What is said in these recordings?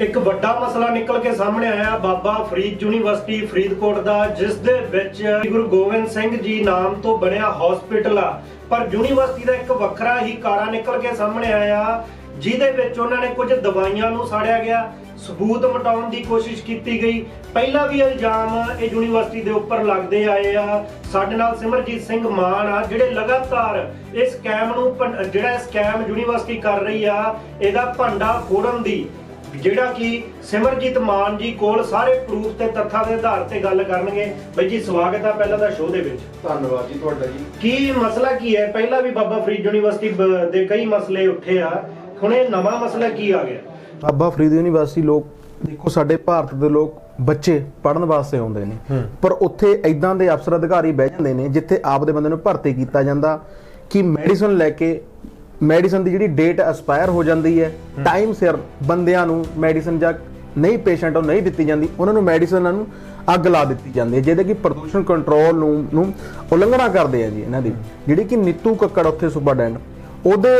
ਇੱਕ ਵੱਡਾ ਮਸਲਾ ਨਿਕਲ ਕੇ ਸਾਹਮਣੇ ਆਇਆ ਬਾਬਾ ਫਰੀਦ ਯੂਨੀਵਰਸਿਟੀ ਫਰੀਦਕੋਟ ਦਾ, ਜਿਸ ਦੇ ਵਿੱਚ ਗੁਰੂ ਗੋਬਿੰਦ ਸਿੰਘ ਜੀ ਨਾਮ ਤੋਂ ਬਣਿਆ ਹਸਪੀਟਲ ਆ। ਪਰ ਯੂਨੀਵਰਸਿਟੀ ਦਾ ਇੱਕ ਵੱਖਰਾ ਹੀ ਕਾਰਾ ਨਿਕਲ ਕੇ ਸਾਹਮਣੇ ਆਇਆ, ਜਿਹਦੇ ਵਿੱਚ ਉਹਨਾਂ ਨੇ ਕੁਝ ਦਵਾਈਆਂ ਨੂੰ ਸਾੜਿਆ ਗਿਆ। ਸਬੂਤ ਮਟਾਉਣ ਦੀ ਕੋਸ਼ਿਸ਼ ਕੀਤੀ ਗਈ। ਪਹਿਲਾਂ ਵੀ ਇਲਜ਼ਾਮ ਇਹ ਯੂਨੀਵਰਸਿਟੀ ਦੇ ਉੱਪਰ ਲੱਗਦੇ ਆਏ ਆ। ਸਾਡੇ ਨਾਲ ਸਿਮਰਜੀਤ ਸਿੰਘ ਮਾਨ ਆ, ਜਿਹੜੇ ਲਗਾਤਾਰ ਇਸ ਸਕੈਮ ਨੂੰ ਜਿਹੜਾ ਸਕੈਮ ਯੂਨੀਵਰਸਿਟੀ ਕਰ ਰਹੀ ਆ, ਇਹਦਾ ਭਾਂਡਾ ਫੋੜਨ ਦੀ ਜਿਹੜਾ ਕਿ ਸਿਮਰਜੀਤ ਮਾਨ ਜੀ ਕੋਲ ਸਾਰੇ ਪ੍ਰੂਫ ਤੇ ਤੱਥਾਂ ਦੇ ਆਧਾਰ ਤੇ ਗੱਲ ਕਰਨਗੇ। ਬਈ ਜੀ ਸਵਾਗਤ ਆ ਪਹਿਲਾਂ ਦਾ ਸ਼ੋਅ ਦੇ ਵਿੱਚ। ਧੰਨਵਾਦ ਜੀ ਤੁਹਾਡਾ ਜੀ। ਕੀ ਮਸਲਾ ਕੀ ਹੈ? ਪਹਿਲਾਂ ਵੀ ਬਾਬਾ ਫਰੀਦ ਯੂਨੀਵਰਸਿਟੀ ਦੇ ਕਈ ਮਸਲੇ ਉੱਠੇ ਆ। ਹੁਣ ਇਹ ਨਵਾਂ ਮਸਲਾ ਕੀ ਆ ਗਿਆ? ਬਾਬਾ ਫਰੀਦ ਯੂਨੀਵਰਸਿਟੀ ਲੋਕ ਦੇਖੋ ਸਾਡੇ ਭਾਰਤ ਦੇ ਲੋਕ ਬੱਚੇ ਪੜਨ ਵਾਸਤੇ ਆਉਂਦੇ ਨੇ। ਪਰ ਉੱਥੇ ਐਦਾਂ ਦੇ ਅਫਸਰ ਅਧਿਕਾਰੀ ਬਹਿ ਜਾਂਦੇ ਨੇ ਜਿੱਥੇ ਆਪਦੇ ਬੰਦੇ ਨੂੰ ਭਰਤੀ ਕੀਤਾ ਜਾਂਦਾ। ਕਿ ਮੈਡੀਸਨ ਲੈ ਕੇ ਮੈਡੀਸਨ ਦੀ ਜਿਹੜੀ ਡੇਟ ਐਕਸਪਾਇਰ ਹੋ ਜਾਂਦੀ ਹੈ ਟਾਈਮ ਸਿਰ ਬੰਦਿਆਂ ਨੂੰ ਮੈਡੀਸਨ ਜਾਂ ਨਹੀਂ ਪੇਸ਼ੈਂਟ ਨੂੰ ਨਹੀਂ ਦਿੱਤੀ ਜਾਂਦੀ ਉਹਨਾਂ ਨੂੰ ਮੈਡੀਸਨਾਂ ਨੂੰ ਅੱਗ ਲਾ ਦਿੱਤੀ ਜਾਂਦੀ ਹੈ ਜਿਹਦੇ ਕਿ ਪ੍ਰਦੂਸ਼ਣ ਕੰਟਰੋਲ ਨੂੰ ਨੂੰ ਉਲੰਘਣਾ ਕਰਦੇ ਆ ਜੀ ਇਹਨਾਂ ਦੀ। ਜਿਹੜੀ ਕਿ ਨੀਤੂ ਕੱਕੜ ਉੱਥੇ ਸੁਪਰਡੈਂਟ ਉਹਦੇ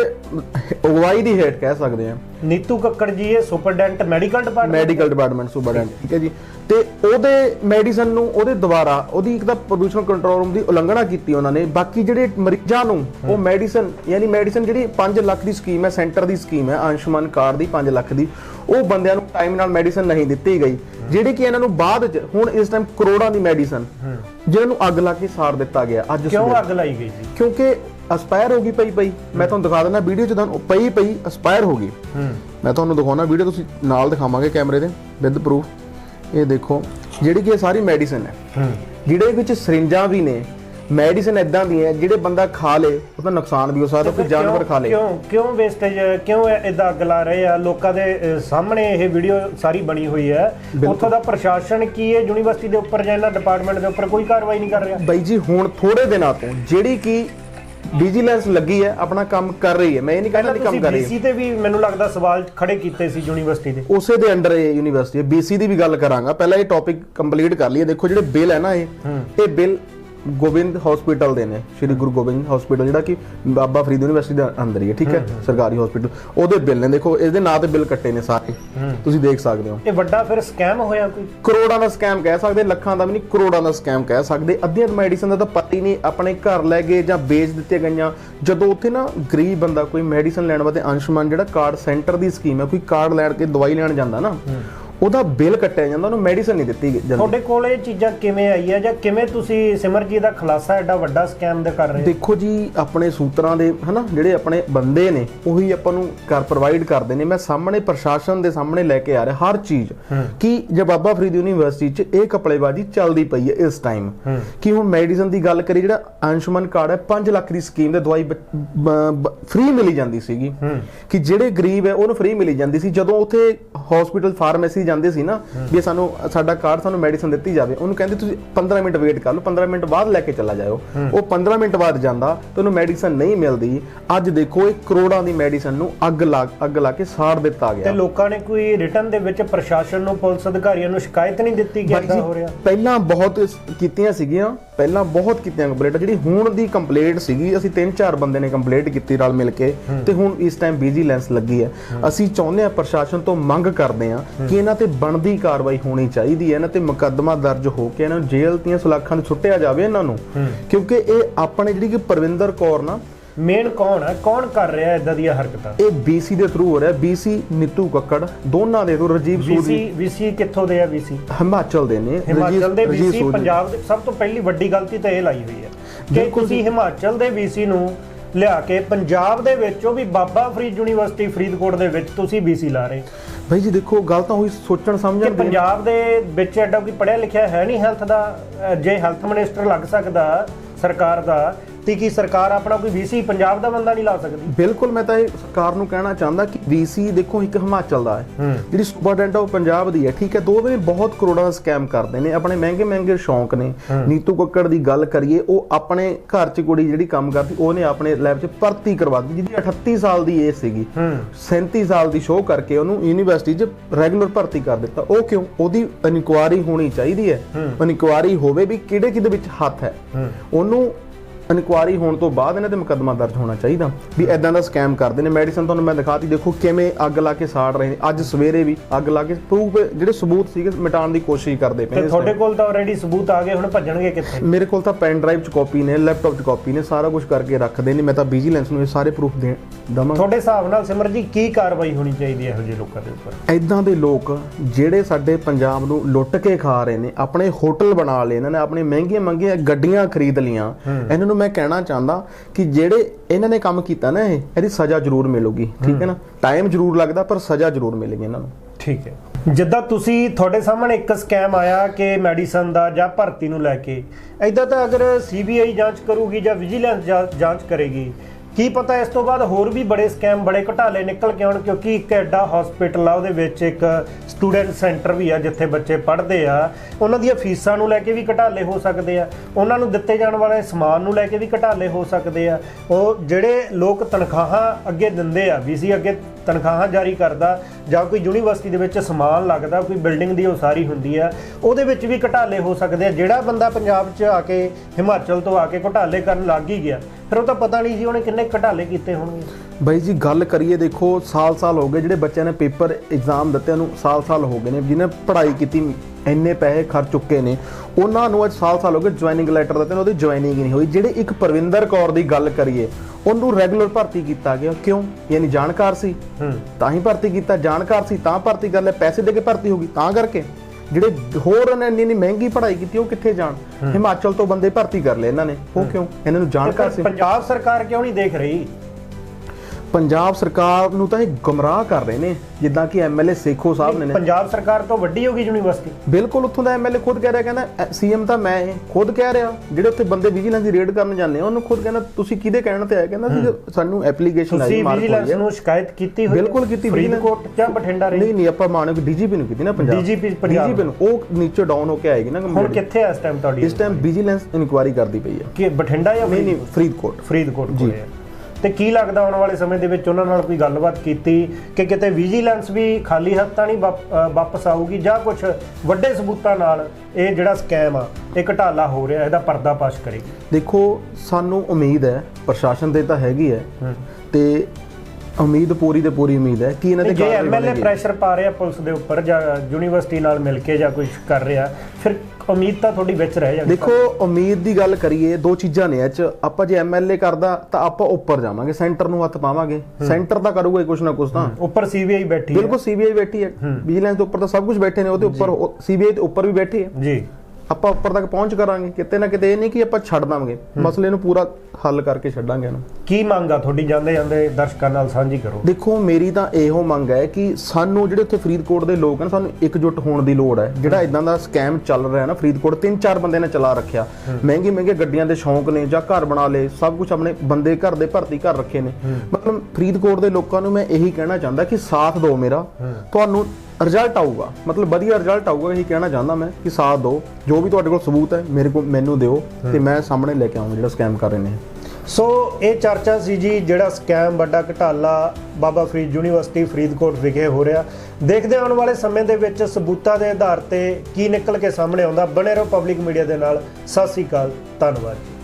ਅਗਵਾਈ ਦੀ ਹੇਠ ਕਹਿ ਸਕਦੇ ਆ ਨੀਤੂ ਕੱਕੜ ਜੀ ਇਹ superintendent medical department medical department superintendent ਠੀਕ ਹੈ ਜੀ। ਤੇ ਉਹਦੇ ਮੈਡੀਸਨ ਨੂੰ ਉਹਦੇ ਦੁਆਰਾ ਉਹਦੀ ਇੱਕ ਤਾਂ ਪ੍ਰਦੂਸ਼ਣ ਕੰਟਰੋਲ ਰੂਮ ਦੀ ਉਲੰਘਣਾ ਕੀਤੀ ਉਹਨਾਂ ਨੇ। ਬਾਕੀ ਜਿਹੜੇ ਮਰੀਜ਼ਾਂ ਨੂੰ ਉਹ ਮੈਡੀਸਨ ਯਾਨੀ ਮੈਡੀਸਨ ਜਿਹੜੀ 5 ਲੱਖ ਦੀ ਸਕੀਮ ਹੈ ਸੈਂਟਰ ਦੀ ਸਕੀਮ ਹੈ ਆਯੁਸ਼ਮਾਨ ਕਾਰਡ ਦੀ 5 ਲੱਖ ਦੀ ਉਹ ਬੰਦਿਆਂ ਨੂੰ ਟਾਈਮ ਨਾਲ ਮੈਡੀਸਨ ਨਹੀਂ ਦਿੱਤੀ ਗਈ। ਜਿਹੜੀ ਕਿ ਇਹਨਾਂ ਨੂੰ ਬਾਅਦ ਚ ਹੁਣ ਇਸ ਟਾਈਮ ਕਰੋੜਾਂ ਦੀ ਮੈਡੀਸਨ ਜਿਹਨਾਂ ਨੂੰ ਅੱਗ ਲਾ ਕੇ ਸਾੜ ਦਿੱਤਾ ਗਿਆ ਅੱਜ ਕਿਉਂ। ਅੱਗ ਲਾਈ ਗਈ ਜੀ? ਕਿਉਂਕਿ ਐਕਸਪਾਇਰ ਹੋ ਗਈ ਪਈ ਪਈ। ਮੈਂ ਤੁਹਾਨੂੰ ਦਿਖਾ ਦਿੰਦਾ ਵੀਡੀਓ ਚ ਤੁਹਾਨੂੰ ਪਈ ਪਈ ਐਕਸਪਾਇਰ ਹੋ ਗਈ। ਮੈਂ ਤੁਹਾਨੂੰ ਦਿਖਾਉਣਾ ਵੀਡੀਓ ਤੁਸੀਂ ਨਾਲ ਦਿਖਾਵਾਂਗੇ ਕੈਮਰੇ ਦੇ ਵਿਦ ਪ੍ਰੂਫ ਇਹ ਦੇਖੋ ਜਿਹੜੀ ਕਿ ਸਾਰੀ ਮੈਡੀਸਨ ਹੈ। ਜਿਹੜੇ ਵਿੱਚ ਸਰਿੰਜਾਂ ਵੀ ਨੇ ਮੈਡੀਸਨ ਇਦਾਂ ਦੀ ਹੈ ਜਿਹੜੇ ਬੰਦਾ ਖਾ ਲੇ ਉਹਦਾ ਨੁਕਸਾਨ ਵੀ ਹੋ ਸਕਦਾ ਕੋਈ ਜਾਨਵਰ ਖਾ ਲੇ। ਕਿਉਂ ਕਿਉਂ ਵੇਸਟੇਜ ਕਿਉਂ ਇਦਾਂ ਅੱਗ ਲਾ ਰਹੇ ਆ? ਲੋਕਾਂ ਦੇ ਸਾਹਮਣੇ ਇਹ ਵੀਡੀਓ ਸਾਰੀ ਬਣੀ ਹੋਈ ਹੈ। ਉੱਥੋਂ ਦਾ ਪ੍ਰਸ਼ਾਸਨ ਕੀ ਹੈ? ਯੂਨੀਵਰਸਿਟੀ ਦੇ ਉੱਪਰ ਜਾਂ ਇਹਨਾਂ ਡਿਪਾਰਟਮੈਂਟ ਦੇ ਉੱਪਰ ਕੋਈ ਕਾਰਵਾਈ ਨਹੀਂ ਕਰ ਰਿਹਾ? ਬਾਈ ਜੀ ਹੁਣ ਥੋੜੇ ਦਿਨਾਂ ਤੋਂ ਜਿਹੜੀ ਕਿ ਵਿਜੀਲੈਂਸ ਲੱਗੀ ਹੈ ਆਪਣਾ ਕੰਮ ਕਰ ਰਹੀ ਹੈ। ਮੈਂ ਇਹ ਨਹੀਂ ਕਹਿੰਦਾ ਨਹੀਂ ਕੰਮ ਕਰ ਰਹੀ ਹੈ। BC ਤੇ ਵੀ ਮੈਨੂੰ ਲੱਗਦਾ ਸਵਾਲ ਖੜੇ ਕੀਤੇ ਸੀ ਯੂਨੀਵਰਸਿਟੀ ਦੇ। ਉਸੇ ਦੇ ਅੰਡਰ ਇਹ ਯੂਨੀਵਰਸਿਟੀ ਹੈ। ਬੀਸੀ ਦੀ ਵੀ ਗੱਲ ਕਰਾਂਗਾ। ਪਹਿਲਾਂ ਇਹ ਟੌਪਿਕ ਕੰਪਲੀਟ ਕਰ ਲਈਏ। ਦੇਖੋ ਜਿਹੜੇ ਬਿੱਲ ਹੈ ਨਾ ਇਹ ਇਹ ਬਿੱਲ ਗੋਬਿੰਦ ਹਸਪੀਟਲ ਦੇ ਨੇ ਸ਼੍ਰੀ ਗੁਰੂ ਗੋਬਿੰਦ ਹਸਪੀਟਲ ਜਿਹੜਾ ਕਿ ਬਾਬਾ ਫਰੀਦ ਯੂਨੀਵਰਸਿਟੀ ਦੇ ਅੰਦਰ ਹੀ ਹੈ ਠੀਕ ਹੈ ਸਰਕਾਰੀ ਹਸਪੀਟਲ। ਉਹਦੇ ਬਿੱਲ ਨੇ ਦੇਖੋ ਇਹਦੇ ਨਾਂ ਤੇ ਬਿੱਲ ਕੱਟੇ ਨੇ ਸਾਰੇ। ਤੁਸੀਂ ਦੇਖ ਸਕਦੇ ਹੋ। ਇਹ ਵੱਡਾ ਫਿਰ ਸਕੈਮ ਹੋਇਆ ਕੋਈ? ਕਰੋੜਾਂ ਦਾ ਸਕੈਮ ਕਹਿ ਸਕਦੇ ਲੱਖਾਂ ਦਾ ਵੀ ਨਹੀਂ ਕਰੋੜਾਂ ਦਾ ਸਕੈਮ ਕਹਿ ਸਕਦੇ। ਅੱਧੀਆਂ ਮੈਡੀਸਨ ਦਾ ਤਾਂ ਪਤਾ ਹੀ ਨਹੀਂ ਆਪਣੇ ਘਰ ਲੈ ਗਏ ਜਾਂ ਵੇਚ ਦਿੱਤੀਆਂ ਗਈਆਂ। ਜਦੋਂ ਉੱਥੇ ਨਾ ਗਰੀਬ ਬੰਦਾ ਕੋਈ ਮੈਡੀਸਨ ਲੈਣ ਵਾਸਤੇ ਅੰਸ਼ਮਾਨ ਜਿਹੜਾ ਕਾਰਡ ਸੈਂਟਰ ਦੀ ਸਕੀਮ ਹੈ ਕੋਈ ਕਾਰਡ ਲੈਣ ਕੇ ਦਵਾਈ ਲੈਣ ਜਾਂਦਾ ਨਾ ਉਹਦਾ ਬਿੱਲ ਕੱਟਿਆ ਜਾਂਦਾ ਉਹਨੂੰ ਮੈਡੀਸਨ ਨਹੀਂ ਦਿੱਤੀ ਜਾਂਦੀ। ਤੁਹਾਡੇ ਕੋਲ ਇਹ ਚੀਜ਼ਾਂ ਕਿਵੇਂ ਆਈ ਹੈ ਜਾਂ ਕਿਵੇਂ ਤੁਸੀਂ ਸਿਮਰਜੀਤ ਦਾ ਖੁਲਾਸਾ ਐਡਾ ਵੱਡਾ ਸਕੈਮ ਦੇ ਕਰ ਰਹੇ ਹੋ? ਦੇਖੋ ਜੀ ਆਪਣੇ ਸੂਤਰਾਂ ਦੇ ਹਨਾ ਜਿਹੜੇ ਆਪਣੇ ਬੰਦੇ ਨੇ ਉਹੀ ਆਪਾਂ ਨੂੰ ਕਰ ਪ੍ਰੋਵਾਈਡ ਕਰਦੇ ਨੇ। ਮੈਂ ਸਾਹਮਣੇ ਪ੍ਰਸ਼ਾਸਨ ਦੇ ਸਾਹਮਣੇ ਲੈ ਕੇ ਆ ਰਿਹਾ ਹਰ ਚੀਜ਼ ਕਿ ਜੇ ਬਾਬਾ ਫਰੀਦ ਯੂਨੀਵਰਸਿਟੀ 'ਚ ਇਹ ਕਪੜੇਬਾਜ਼ੀ ਚੱਲਦੀ ਪਈ ਹੈ ਇਸ ਟਾਈਮ ਕਿ ਹੁਣ ਮੈਡੀਸਨ ਦੀ ਗੱਲ ਕਰੀ ਜਿਹੜਾ ਅੰਸ਼ਮਨ ਕਾਰਡ ਹੈ 5 ਲੱਖ ਦੀ ਸਕੀਮ ਦੇ ਦਵਾਈ ਫ੍ਰੀ ਮਿਲੀ ਜਾਂਦੀ ਸੀਗੀ। ਕਿ ਜਿਹੜੇ ਗਰੀਬ ਹੈ ਉਹਨੂੰ ਫ੍ਰੀ ਮਿਲੀ ਜਾਂਦੀ ਸੀ। ਜਦੋਂ ਉੱਥੇ ਹਸਪੀਟਲ ਫਾਰਮੇਸੀ ਜਾਂਦੇ ਸੀ ਨਾ ਵੀ ਸਾਨੂੰ ਸਾਡਾ ਕਾਰਡ ਸਾਨੂੰ ਮੈਡੀਸਨ ਦਿੱਤੀ ਜਾਵੇ। ਉਹਨੂੰ ਕਹਿੰਦੇ ਤੁਸੀਂ 15 ਮਿੰਟ ਵੇਟ ਕਰ ਲਓ 15 ਮਿੰਟ ਬਾਅਦ ਲੈ ਕੇ ਚਲਾ ਜਾਓ ਉਹ 15 ਮਿੰਟ ਬਾਅਦ ਜਾਂਦਾ ਤੇ ਉਹਨੂੰ ਮੈਡੀਸਨ ਨਹੀਂ ਮਿਲਦੀ। ਅੱਜ ਦੇਖੋ ਇਹ ਕਰੋੜਾਂ ਦੀ ਮੈਡੀਸਨ ਨੂੰ ਅੱਗ ਲਾ ਅੱਗ ਲਾ ਕੇ ਸਾੜ ਦਿੱਤਾ ਤੇ ਗਿਆ ਲੋਕਾਂ ਨੇ ਕੋਈ ਰਿਟਰਨ ਦੇ ਵਿੱਚ ਪ੍ਰਸ਼ਾਸਨ ਨੂੰ ਪੁਲਿਸ ਅਧਿਕਾਰੀਆਂ ਨੂੰ ਸ਼ਿਕਾਇਤ ਨਹੀਂ ਦਿੱਤੀ ਕਿ ਹੋ ਰਿਹਾ? ਪਹਿਲਾਂ ਬਹੁਤ ਕੀਤੀਆਂ ਸੀਗੀਆਂ ਪਹਿਲਾਂ ਬਹੁਤ ਕੀਤੀਆਂ ਕੰਪਲੀਟ ਜਿਹੜੀ ਹੁਣ ਦੀ ਕੰਪਲੀਟ ਸੀਗੀ ਅਸੀਂ ਤਿੰਨ ਚਾਰ ਬੰਦੇ ਨੇ ਕੰਪਲੀਟ ਕੀਤੀ ਰਲ ਮਿਲ ਕੇ ਤੇ ਹੁਣ ਇਸ ਟਾਈਮ ਵਿਜੀਲੈਂਸ ਲੱਗੀ ਹੈ। ਅਸੀਂ ਚਾਹੁੰਦੇ ਹਾਂ ਪ੍ਰਸ਼ਾਸਨ ਤੋਂ ਮੰਗ ਕਰਦੇ ਹਾਂ ਕਿ ਇਹਨਾਂ ਤੇ ਬਣਦੀ ਕਾਰਵਾਈ ਹੋਣੀ ਚਾਹੀਦੀ ਹੈ ਇਹਨਾਂ ਤੇ ਮੁਕੱਦਮਾ ਦਰਜ ਹੋ ਕੇ ਇਹਨਾਂ ਨੂੰ ਜੇਲ੍ਹ ਦੀਆਂ ਸੁਲਾਖਾਂ ਨੂੰ ਛੁੱਟਿਆ ਜਾਵੇ ਇਹਨਾਂ ਨੂੰ। ਕਿਉਂਕਿ ਇਹ ਆਪਣੇ ਜਿਹੜੀ ਕਿ ਪ੍ਰਵਿੰਦਰ ਕੌਰ ਨਾ ਮੇਨ ਕੌਣ ਹੈ? ਕੌਣ ਕਰ ਰਿਹਾ ਇਦਾਂ ਦੀਆਂ ਹਰਕਤਾਂ? ਇਹ BC ਦੇ ਥਰੂ ਹੋ ਰਿਹਾ। BC ਨੀਤੂ ਕੱਕੜ ਦੋਨਾਂ ਦੇ ਥਰੂ ਰਜੀਵ ਵੀਸੀ ਸੂਦੀ ਵੀਸੀ ਕਿੱਥੋਂ ਦੇ ਆ ਵੀਸੀ ਹਿਮਾਚਲ ਦੇ ਨੇ। ਹਿਮਾਚਲ ਦੇ ਸੂਦੀ। ਪੰਜਾਬ ਦੇ ਸਭ ਤੋਂ ਪਹਿਲੀ ਵੱਡੀ ਗਲਤੀ ਤਾਂ ਇਹ ਲਾਈ ਹੋਈ ਹੈ ਕਿ ਤੁਸੀਂ ਹਿਮਾਚਲ ਦੇ ਵੀਸੀ ਨੂੰ ਲਿਆ ਕੇ ਪੰਜਾਬ ਦੇ ਵਿੱਚ ਉਹ ਵੀ ਬਾਬਾ ਫਰੀਦ ਯੂਨੀਵਰਸਿਟੀ ਫਰੀਦਕੋਟ ਦੇ ਵਿੱਚ ਤੁਸੀਂ ਵੀਸੀ ਲਾ ਰਹੇ। ਭਾਈ ਜੀ ਦੇਖੋ ਗੱਲ ਤਾਂ ਹੋਈ ਸੋਚਣ ਕਿ ਸਮਝਣ ਦੀ। ਪੰਜਾਬ ਦੇ ਵਿੱਚ ਐਡਾ ਕੋਈ ਪੜਿਆ ਲਿਖਿਆ ਹੈ ਨਹੀਂ ਹੈਲਥ ਦਾ ਜੇ ਹੈਲਥ ਮਿਨਿਸਟਰ ਲੱਗ ਸਕਦਾ ਸਰਕਾਰ ਦਾ ਤੇ ਕੀ ਸਰਕਾਰ ਆਪਣਾ ਕੋਈ ਵੀਸੀ ਪੰਜਾਬ ਦਾ ਬੰਦਾ ਨਹੀਂ ਲਾ ਸਕਦੀ। ਬਿਲਕੁਲ ਮੈਂ ਤਾਂ ਇਹ ਸਰਕਾਰ ਨੂੰ ਕਹਿਣਾ ਚਾਹੁੰਦਾ ਕਿ VC ਦੇਖੋ ਇੱਕ ਹਿਮਾਚਲ ਦਾ ਹੈ। ਜਿਹੜੀ ਸੁਪਰਡੈਂਟ ਆ ਉਹ ਪੰਜਾਬ ਦੀ ਹੈ ਠੀਕ ਹੈ? ਦੋਵੇਂ ਬਹੁਤ ਕਰੋੜਾਂ ਦਾ ਸਕੈਮ ਕਰਦੇ ਨੇ। ਆਪਣੇ ਮਹਿੰਗੇ ਮਹਿੰਗੇ ਸ਼ੌਂਕ ਨੇ। ਨੀਤੂ ਕੱਕੜ ਦੀ ਗੱਲ ਕਰੀਏ ਉਹ ਆਪਣੇ ਘਰ 'ਚ ਕੁੜੀ ਜਿਹੜੀ ਕੰਮ ਕਰਦੀ ਉਹਨੇ ਆਪਣੇ ਲੈਬ 'ਚ ਭਰਤੀ ਕਰਵਾ ਦਿੱਤੀ ਜਿਹਦੀ 38 ਸਾਲ ਦੀ ਏਜ ਸੀਗੀ। 37 ਸਾਲ ਦੀ ਸ਼ੋਅ ਕਰਕੇ ਉਹਨੂੰ ਯੂਨੀਵਰਸਿਟੀ 'ਚ ਰੈਗੂਲਰ ਭਰਤੀ ਕਰ ਦਿੱਤਾ। ਉਹ ਕਿਉਂ? ਉਹਦੀ ਇਨਕੁਆਰੀ ਹੋਣੀ ਚਾਹੀਦੀ ਹੈ। ਇਨਕੁਆਰੀ ਹੋਵੇ ਵੀ ਕਿਹੜੇ ਕਿਹਦੇ ਵਿੱਚ ਹੱਥ ਹੈ। ਉਹਨੂੰ ਇਨਕੁਆਰੀ ਹੋਣ ਤੋਂ ਬਾਅਦ ਇਹਨਾਂ ਤੇ ਮੁਕੱਦਮਾ ਦਰਜ ਹੋਣਾ ਚਾਹੀਦਾ ਵੀ ਐਦਾਂ ਦਾ ਸਕੈਮ ਕਰਦੇ ਨੇ। ਮੈਡੀਸਨ ਤੁਹਾਨੂੰ ਮੈਂ ਦਿਖਾਤੀ ਦੇਖੋ ਕਿਵੇਂ ਅੱਗ ਲਾ ਕੇ ਸਾੜ ਰਹੇ ਨੇ। ਅੱਜ ਸਵੇਰੇ ਵੀ ਅੱਗ ਲਾ ਕੇ ਪ੍ਰੂਫ ਜਿਹੜੇ ਸਬੂਤ ਸੀਗੇ ਮਿਟਾਉਣ ਦੀ ਕੋਸ਼ਿਸ਼ ਕਰਦੇ ਪਏ ਤੇ ਤੁਹਾਡੇ। ਕੋਲ ਤਾਂ ਆਲਰੇਡੀ ਸਬੂਤ ਆ ਗਏ ਹੁਣ ਭੱਜਣਗੇ ਕਿੱਥੇ? ਮੇਰੇ ਕੋਲ ਤਾਂ ਪੈਨ ਡਰਾਈਵ ਚ ਕਾਪੀ ਨੇ ਲੈਪਟਾਪ ਚ ਕਾਪੀ ਨੇ ਸਾਰਾ ਕੁਝ ਕਰਕੇ ਰੱਖਦੇ ਨੇ। ਮੈਂ ਤਾਂ ਵਿਜੀਲੈਂਸ ਨੂੰ ਇਹ ਸਾਰੇ ਪ੍ਰੂਫ ਦੇ ਦਵਾਂ ਤੁਹਾਡੇ ਹਿਸਾਬ ਨਾਲ ਸਿਮਰ ਜੀ ਕੀ ਕਾਰਵਾਈ ਹੋਣੀ ਚਾਹੀਦੀ ਹੈ ਇਹੋ ਜਿਹੇ ਲੋਕਾਂ ਦੇ ਉੱਪਰ? ਐਦਾਂ ਦੇ ਲੋਕ ਜਿਹੜੇ ਸਾਡੇ ਪੰਜਾਬ ਨੂੰ ਲੁੱਟ ਕੇ ਖਾ ਰਹੇ ਨੇ ਆਪਣੇ ਹੋਟਲ ਬਣਾ ਲਏ ਇਹਨਾਂ ਨੇ ਆਪਣੀ ਮਹਿੰਗੀਆਂ ਮਹਿੰਗੀਆਂ ਗੱਡੀਆਂ ਖਰੀਦ ਲੀਆਂ ਇਹਨਾਂ ਨੂੰ ਮੈਂ ਕਹਿਣਾ ਚਾਹੁੰਦਾ ਕਿ ਜਿਹੜੇ ਇਹਨਾਂ ਨੇ ਕੰਮ ਕੀਤਾ ਨਾ ਇਹ ਇਹਦੀ ਸਜ਼ਾ ਜ਼ਰੂਰ ਮਿਲੂਗੀ ਠੀਕ ਹੈ ਨਾ? ਟਾਈਮ ਜ਼ਰੂਰ ਲੱਗਦਾ ਪਰ ਸਜ਼ਾ ਜ਼ਰੂਰ ਮਿਲੇਗੀ ਇਹਨਾਂ ਨੂੰ। ਠੀਕ ਹੈ। ਜਿੱਦਾਂ ਤੁਸੀਂ ਤੁਹਾਡੇ ਸਾਹਮਣੇ ਇੱਕ ਸਕੈਮ ਆਇਆ ਕਿ ਮੈਡੀਸਨ ਦਾ ਜਾਂ ਭਰਤੀ ਨੂੰ ਲੈ ਕੇ ਐਦਾਂ ਤਾਂ ਅਗਰ ਸੀਬੀਆਈ ਜਾਂਚ ਕਰੂਗੀ ਜਾਂ ਵਿਜੀਲੈਂਸ ਜਾਂਚ ਕਰੇਗੀ ਕੀ ਪਤਾ ਇਸ ਤੋਂ ਬਾਅਦ ਹੋਰ ਵੀ ਬੜੇ ਸਕੈਮ, ਬੜੇ ਘਟਾਲੇ ਨਿਕਲ ਕੇ ਆਉਣ, ਕਿਉਂਕਿ ਇੱਕ ਐਡਾ ਹਸਪੀਟਲ ਆ, ਉਹਦੇ ਵਿੱਚ ਇੱਕ ਸਟੂਡੈਂਟ ਸੈਂਟਰ ਵੀ ਆ, ਜਿੱਥੇ ਬੱਚੇ ਪੜ੍ਹਦੇ ਆ। ਉਹਨਾਂ ਦੀਆਂ ਫੀਸਾਂ ਨੂੰ ਲੈ ਕੇ ਵੀ ਘਟਾਲੇ ਹੋ ਸਕਦੇ ਆ। ਉਹਨਾਂ ਨੂੰ ਦਿੱਤੇ ਜਾਣ ਵਾਲੇ ਸਮਾਨ ਨੂੰ ਲੈ ਕੇ ਵੀ ਘਟਾਲੇ ਹੋ ਸਕਦੇ ਆ। ਉਹ ਜਿਹੜੇ ਲੋਕ ਤਨਖਾਹਾਂ ਅੱਗੇ ਦਿੰਦੇ ਆ ਵੀਸੀ ਅੱਗੇ ਤਨਖਾਹਾਂ ਜਾਰੀ ਕਰਦਾ, ਜਾਂ ਕੋਈ ਯੂਨੀਵਰਸਿਟੀ ਦੇ ਵਿੱਚ ਸਮਾਨ ਲੱਗਦਾ, ਕੋਈ ਬਿਲਡਿੰਗ ਦੀ ਉਸਾਰੀ ਹੁੰਦੀ ਆ, ਉਹਦੇ ਵਿੱਚ ਵੀ ਘਟਾਲੇ ਹੋ ਸਕਦੇ ਆ। ਜਿਹੜਾ ਬੰਦਾ ਪੰਜਾਬ 'ਚ ਆ ਕੇ, ਹਿਮਾਚਲ ਤੋਂ ਆ ਕੇ ਘਟਾਲੇ ਕਰਨ ਲੱਗ ਹੀ ਗਿਆ। ਫਿਰ ਉਹ ਤਾਂ ਪਤਾ ਨਹੀਂ ਜੀ ਉਹਨੇ ਕਿੰਨੇ ਘਟਾਲੇ ਕੀਤੇ ਹੋਣਗੇ। ਬਾਈ ਜੀ ਗੱਲ ਕਰੀਏ ਦੇਖੋ ਸਾਲ-ਸਾਲ ਹੋ ਗਏ ਜਿਹੜੇ ਬੱਚਿਆਂ ਨੇ ਪੇਪਰ ਐਗਜ਼ਾਮ ਦਿੱਤੇ ਨੂੰ ਸਾਲ-ਸਾਲ ਹੋ ਗਏ ਨੇ ਜਿਹਨੇ ਪੜ੍ਹਾਈ ਕੀਤੀ ਇੰਨੇ ਪੈਸੇ ਖਰਚ ਚੁੱਕੇ ਨੇ ਉਹਨਾਂ ਨੂੰ ਅੱਜ ਸਾਲ-ਸਾਲ ਹੋ ਗਏ ਜੁਆਇਨਿੰਗ ਲੈਟਰ ਦਿੱਤੇ ਨੇ ਉਹਦੀ ਜੁਆਇਨਿੰਗ ਹੀ ਨਹੀਂ ਹੋਈ। ਜਿਹੜੇ ਇੱਕ ਪ੍ਰਵਿੰਦਰ ਕੌਰ ਦੀ ਗੱਲ ਕਰੀਏ ਉਹਨੂੰ ਰੈਗੂਲਰ ਭਰਤੀ ਕੀਤਾ ਗਿਆ ਕਿਉਂ? ਯਾਨੀ ਜਾਣਕਾਰ ਸੀ। ਹੂੰ। ਤਾਂ ਹੀ ਭਰਤੀ ਕੀਤਾ ਜਾਣਕਾਰ ਸੀ ਤਾਂ ਭਰਤੀ ਕਰ ਲਿਆ ਪੈਸੇ ਦੇ ਕੇ ਭਰਤੀ ਹੋ ਗਈ ਤਾਂ ਕਰਕੇ। ਜਿਹੜੇ ਹੋਰ ਨੇ ਇੰਨੀ ਮਹਿੰਗੀ ਪੜ੍ਹਾਈ ਕੀਤੀ ਉਹ ਕਿੱਥੇ ਜਾਣ? ਹਿਮਾਚਲ ਤੋਂ ਬੰਦੇ ਭਰਤੀ ਕਰ ਲਏ ਇਹਨਾਂ ਨੇ। ਉਹ ਕਿਉਂ? ਇਹਨਾਂ ਨੂੰ ਜਾਣਕਾਰ ਸੀ। ਪੰਜਾਬ ਸਰਕਾਰ ਕਿਉਂ ਨਹੀਂ ਦੇਖ ਰਹੀ? ਪੰਜਾਬ ਸਰਕਾਰ ਨੂੰ ਤਾਂ ਇਹ ਗੁੰਮਰਾਹ ਕਰ ਰਹੇ ਨੇ ਜਿੱਦਾਂ ਕਿ ਐਮਐਲਏ ਸੇਖੋ ਸਾਹਿਬ ਨੇ ਪੰਜਾਬ ਸਰਕਾਰ ਤੋਂ ਵੱਡੀ ਹੋਗੀ ਯੂਨੀਵਰਸਿਟੀ ਬਿਲਕੁਲ ਉੱਥੋਂ ਦਾ ਐਮਐਲਏ ਖੁਦ ਕਹਿ ਰਿਹਾ ਕਹਿੰਦਾ ਸੀਐਮ ਤਾਂ ਮੈਂ ਖੁਦ ਕਹਿ ਰਿਹਾ ਜਿਹੜੇ ਉੱਥੇ ਬੰਦੇ ਵਿਜੀਲੈਂਸ ਦੀ ਰੇਡ ਕਰਨ ਜਾਂਦੇ ਆ ਉਹਨੂੰ ਖੁਦ ਕਹਿੰਦਾ ਤੁਸੀਂ ਕਿਹਦੇ ਕਹਿਣ ਤੇ ਆਏ ਕਹਿੰਦਾ ਜੋ ਸਾਨੂੰ ਐਪਲੀਕੇਸ਼ਨ ਆਈ ਮਾਰਕ ਹੋਈ ਵਿਜੀਲੈਂਸ ਹੈ ਨੂੰ ਸ਼ਿਕਾਇਤ ਕੀਤੀ ਹੋਈ ਹੈ? ਬਿਲਕੁਲ ਕੀਤੀ ਫਰੀਦਕੋਟ ਜਾਂ ਬਠਿੰਡਾ ਰਹੀ ਨਹੀਂ ਨਹੀਂ ਆਪਾਂ ਮਾਨਕ ਡੀਜੀਪੀ ਨੂੰ ਕੀਤੀ ਨਾ ਪੰਜਾਬ DGP ਪੰਜਾਬ। DGP ਨੂੰ ਉਹ ਨੀਚੇ ਡਾਊਨ ਹੋ ਕੇ ਆਏਗੀ ਨਾ ਹੁਣ। ਕਿੱਥੇ ਆ ਇਸ ਟਾਈਮ ਤੁਹਾਡੀ ਇਸ ਟਾਈਮ ਵਿਜੀਲੈਂਸ ਇਨਕੁਆਇਰੀ ਕਰਦੀ ਪਈ ਹੈ ਕਿ ਬਠਿੰਡਾ ਜਾਂ ਨਹੀਂ ਨਹੀਂ ਫਰੀਦਕੋਟ? ਫਰੀਦਕੋਟ। ਕੋਲੇ ਆ ਤੇ ਕੀ ਲੱਗਦਾ ਆਉਣ ਵਾਲੇ ਸਮੇਂ ਦੇ ਵਿੱਚ ਉਹਨਾਂ ਨਾਲ ਕੋਈ ਗੱਲਬਾਤ ਕੀਤੀ ਕਿ ਕਿਤੇ ਵਿਜੀਲੈਂਸ ਵੀ ਖਾਲੀ ਹੱਥ ਤਾਂ ਨਹੀਂ ਵਾਪਸ ਆਊਗੀ ਜਾਂ ਕੁਝ ਵੱਡੇ ਸਬੂਤਾਂ ਨਾਲ ਇਹ ਜਿਹੜਾ ਸਕੈਮ ਆ ਇਹ ਘਟਾਲਾ ਹੋ ਰਿਹਾ ਇਹਦਾ ਪਰਦਾਫਾਸ਼ ਕਰੇਗੀ? ਦੇਖੋ ਸਾਨੂੰ ਉਮੀਦ ਹੈ ਪ੍ਰਸ਼ਾਸਨ ਦੇ ਤਾਂ ਹੈਗੀ ਹੈ। ਤੇ ਉਮੀਦ ਪੂਰੀ ਤੇ ਪੂਰੀ ਉਮੀਦ ਹੈ ਕਿ ਇਹਨਾਂ ਤੇ ਦੇ ਜੇ ਐਮਐਲਏ। ਪ੍ਰੈਸ਼ਰ ਪਾ ਰਿਹਾ ਪੁਲਿਸ ਦੇ ਉੱਪਰ ਜਾਂ ਯੂਨੀਵਰਸਿਟੀ ਨਾਲ ਮਿਲ ਕੇ ਜਾਂ ਕੁਝ ਕਰ ਰਿਹਾ ਫਿਰ ਉਮੀਦ ਤਾਂ ਤੁਹਾਡੀ ਵਿੱਚ ਰਹਿ ਜਾਂਦੀ। ਦੇਖੋ ਉਮੀਦ ਦੀ ਗੱਲ ਕਰੀਏ ਦੋ ਚੀਜ਼ਾਂ ਨੇ ਇਹ ਚ। ਆਪਾਂ ਜੇ ਐਮਐਲਏ ਕਰਦਾ ਤਾਂ ਆਪਾਂ ਉੱਪਰ ਜਾਵਾਂਗੇ ਸੈਂਟਰ ਨੂੰ ਹੱਥ ਪਾਵਾਂਗੇ। ਸੈਂਟਰ ਤਾਂ ਕਰੂਗਾ ਹੀ ਕੁਛ ਨਾ ਕੁਛ ਤਾਂ। ਉੱਪਰ ਸੀਬੀਆਈ ਬੈਠੀ ਹੈ। ਬਿਲਕੁਲ ਸੀਬੀਆਈ ਬੈਠੀ ਹੈ। ਵਿਜੀਲੈਂਸ ਦੇ ਉੱਪਰ ਤਾਂ ਸਭ ਕੁਝ ਬੈਠੇ ਨੇ ਉਹਦੇ ਉੱਪਰ ਸੀਬੀਆਈ ਦੇ ਉੱਪਰ ਵੀ ਬੈਠੀ ਹੈ। ਜੀ। ਆਪਾਂ ਉੱਪਰ ਤੱਕ ਪਹੁੰਚ ਕਰਾਂਗੇ। ਕਿਤੇ ਨਾ ਕਿਤੇ ਇਹ ਨਹੀਂ ਕਿ ਆਪਾਂ ਛੱਡ ਦਾਂਗੇ ਮਸਲੇ ਨੂੰ ਪੂਰਾ ਹੱਲ ਕਰਕੇ ਛੱਡਾਂਗੇ ਇਹਨੂੰ। ਕੀ ਮੰਗ ਆ ਤੁਹਾਡੀ? ਜਾਂਦੇ ਜਾਂਦੇ ਦਰਸ਼ਕਾਂ ਨਾਲ ਸਾਂਝੀ ਕਰੋ। ਦੇਖੋ ਮੇਰੀ ਤਾਂ ਇਹੋ ਮੰਗ ਹੈ ਕਿ ਸਾਨੂੰ ਜਿਹੜੇ ਉੱਥੇ ਫਰੀਦਕੋਟ ਦੇ ਲੋਕ ਹਨ ਸਾਨੂੰ ਇਕਜੁੱਟ ਹੋਣ ਦੀ ਲੋੜ ਹੈ। ਜਿਹੜਾ ਇਦਾਂ ਦਾ ਸਕੈਮ ਚੱਲ ਰਿਹਾ ਨਾ ਫਰੀਦਕੋਟ ਤਿੰਨ ਚਾਰ ਬੰਦੇ ਨੇ ਚਲਾ ਰੱਖਿਆ। ਮਹਿੰਗੀ ਮਹਿੰਗੇ ਗੱਡੀਆਂ ਦੇ ਸ਼ੌਂਕ ਨੇ ਜਾਂ ਘਰ ਬਣਾ ਲਏ ਸਭ ਕੁਝ ਆਪਣੇ ਬੰਦੇ ਘਰ ਦੇ ਭਰਤੀ ਕਰ ਰੱਖੇ ਨੇ। ਮਤਲਬ ਫਰੀਦਕੋਟ ਦੇ ਲੋਕਾਂ ਨੂੰ ਮੈਂ ਇਹੀ ਕਹਿਣਾ ਚਾਹੁੰਦਾ ਕਿ ਸਾਥ ਦਿਓ ਮੇਰਾ। ਤੁਹਾਨੂੰ ਰਿਜ਼ਲਟ ਆਊਗਾ। ਮਤਲਬ ਵਧੀਆ ਰਿਜ਼ਲਟ ਆਊਗਾ ਇਹੀ ਕਹਿਣਾ ਚਾਹੁੰਦਾ ਮੈਂ ਕਿ ਸਾਥ ਦਿਓ। ਜੋ ਵੀ ਤੁਹਾਡੇ ਕੋਲ ਸਬੂਤ ਹੈ ਮੇਰੇ ਕੋਲ ਮੈਨੂੰ ਦਿਓ ਤੇ ਮੈਂ ਸਾਹਮਣੇ ਲੈ ਕੇ ਆਉਂਗਾ ਜਿਹੜਾ ਸਕੈਮ ਕਰ ਰਹੇ ਨੇ। ਸੋ ਇਹ ਚਰਚਾ ਸੀ ਜੀ ਜਿਹੜਾ ਸਕੈਮ ਵੱਡਾ ਘਟਾਲਾ ਬਾਬਾ ਫਰੀਦ ਯੂਨੀਵਰਸਿਟੀ ਫਰੀਦਕੋਟ ਵਿਖੇ ਹੋ ਰਿਹਾ। ਦੇਖਦੇ ਆਉਣ ਵਾਲੇ ਸਮੇਂ ਦੇ ਵਿੱਚ ਸਬੂਤਾਂ ਦੇ ਆਧਾਰ ਤੇ ਕੀ ਨਿਕਲ ਕੇ ਸਾਹਮਣੇ ਆਉਂਦਾ। ਬਣੇ ਰਹੋ ਪਬਲਿਕ ਮੀਡੀਆ ਦੇ ਨਾਲ। ਸਤਿ ਸ੍ਰੀ ਅਕਾਲ ਧੰਨਵਾਦ ਜੀ।